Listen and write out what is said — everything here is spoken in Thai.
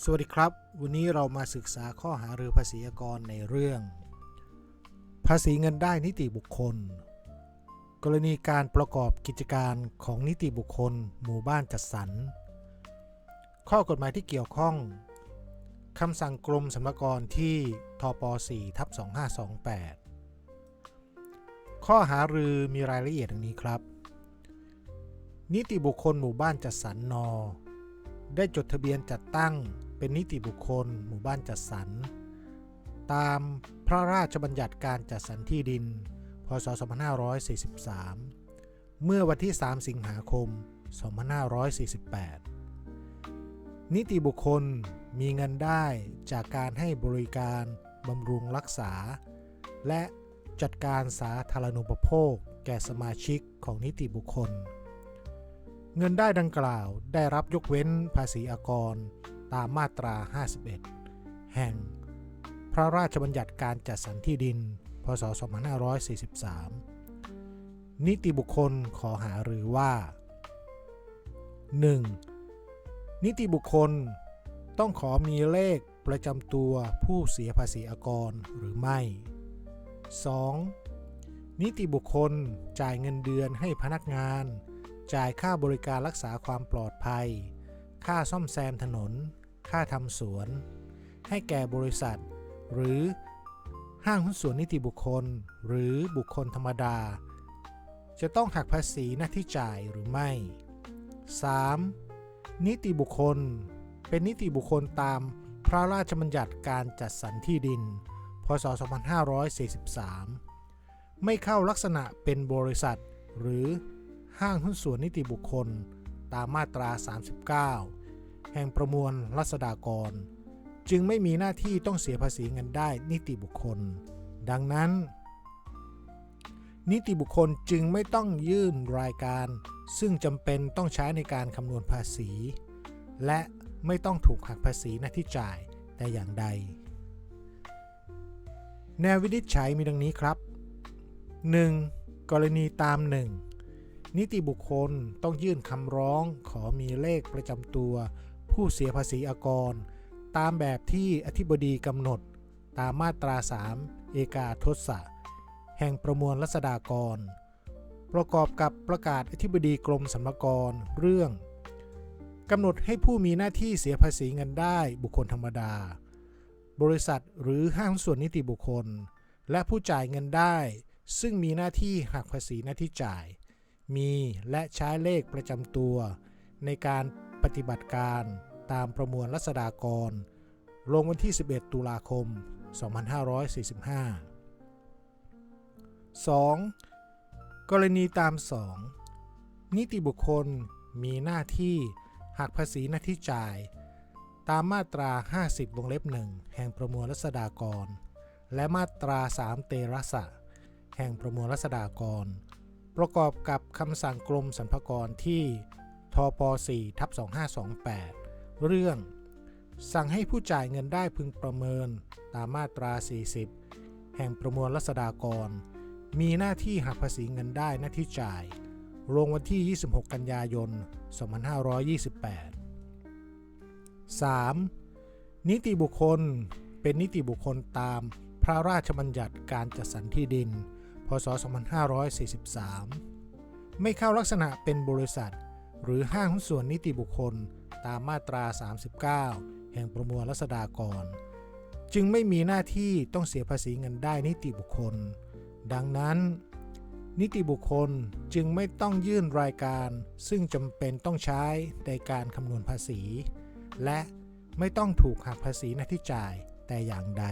สวัสดีครับ วันนี้เรามาศึกษาข้อหารือภาษีกรในเรื่อง ภาษีเงินได้นิติบุคคล กรณีการประกอบกิจการของนิติบุคคล หมู่บ้านจัดสรร ข้อกฎหมายที่เกี่ยวข้องคำสั่งกรมสรรพากรที่ทป 4 ทับ 2528 ข้อหารือมีรายละเอียดดังนี้ครับ นิติบุคคลหมู่บ้านจัดสรรน ได้จดทะเบียนจัดตั้งเป็นนิติบุคคล หมู่บ้านจัดสรร ตามพระราชบัญญัติการจัดสรรที่ดิน พศ 2543 เมื่อวันที่ 3 สิงหาคม 2548 นิติบุคคลมีเงินได้จากการให้บริการบำรุงรักษา และจัดการสาธารณูปโภค แก่สมาชิกของนิติบุคคล เงินได้ดังกล่าวได้รับยกเว้นภาษีอากร ตามมาตรา 51 แห่ง พระราชบัญญัติการจัดสรรที่ดิน พศ 2543 นิติบุคคลขอหาหรือว่า 1. นิติบุคคลต้องขอมีเลขประจำตัวผู้เสียภาษีอากรหรือไม่ 2. นิติบุคคลจ่ายเงินเดือนให้พนักงาน จ่ายค่าบริการรักษาความปลอดภัย ค่าซ่อมแซมถนน ค่าทำสวน ให้แก่บริษัท หรือห้างหุ้นส่วนนิติบุคคล หรือบุคคลธรรมดา จะต้องหักภาษีหน้าที่จ่ายหรือไม่ 3. นิติบุคคล เป็นนิติบุคคลตามพระราชบัญญัติการจัดสรรที่ดิน พศ 2543 ไม่เข้าลักษณะเป็นบริษัท หรือ ห้างหุ้นส่วนนิติบุคคล ตามมาตรา 39 แห่งประมวลรัษฎากร จึงไม่มีหน้าที่ต้องเสียภาษีเงินได้นิติบุคคล ดังนั้น นิติบุคคลจึงไม่ต้องยื่นรายการ ซึ่งจำเป็นต้องใช้ในการคำนวณภาษี และไม่ต้องถูกหักภาษีหน้าที่จ่ายแต่อย่างใด แนววินิจฉัยมีดังนี้ครับ 1. กรณีตาม 1 นิติบุคคลต้องยื่นคำร้องขอมีเลขประจำตัว ผู้เสียภาษีอากร ตามแบบที่อธิบดีกำหนด ตามมาตรา 3 เอกาทศะแห่งประมวลรัษฎากร ประกอบกับประกาศอธิบดีกรมสรรพากรเรื่องกำหนดให้ผู้มีหน้าที่เสียภาษีเงินได้บุคคลธรรมดา บริษัทหรือห้างส่วนนิติบุคคล และผู้จ่ายเงินได้ ซึ่งมีหน้าที่หักภาษีหน้าที่จ่าย มีและใช้เลขประจำตัว ในการปฏิบัติการตามประมวลรัษฎากร ลงวันที่ 11 ตุลาคม 2545 2. กรณีตาม 2 นิติบุคคลมีหน้าที่หักภาษีหน้าที่จ่าย ตามมาตรา 50 วงเล็บ1แห่งประมวลรัษฎากร และมาตรา 3 เตระสะ แห่งประมวลรัษฎากร ประกอบกับคำสั่งกรมสรรพากรที่ทป4ทับ2528 เรื่อง สั่งให้ผู้จ่ายเงินได้พึงประเมินตามมาตรา 40 แห่งประมวลรัษฎากร มีหน้าที่หักภาษีเงินได้หน้าที่จ่าย ลงวันที่ 26 กันยายน 2528 3. นิติบุคคลเป็นนิติบุคคลตามพระราชบัญญัติการจัดสรรที่ดิน พศ 2543 ไม่เข้าลักษณะเป็นบริษัท หรือห้างหุ้นส่วนนิติบุคคลตามมาตรา 39 แห่งประมวลรัษฎากร จึงไม่มีหน้าที่ต้องเสียภาษีเงินได้นิติบุคคล ดังนั้น นิติบุคคลจึงไม่ต้องยื่นรายการ ซึ่งจำเป็นต้องใช้ในการคำนวณภาษี และไม่ต้องถูกหักภาษีหน้าที่จ่ายแต่อย่างใด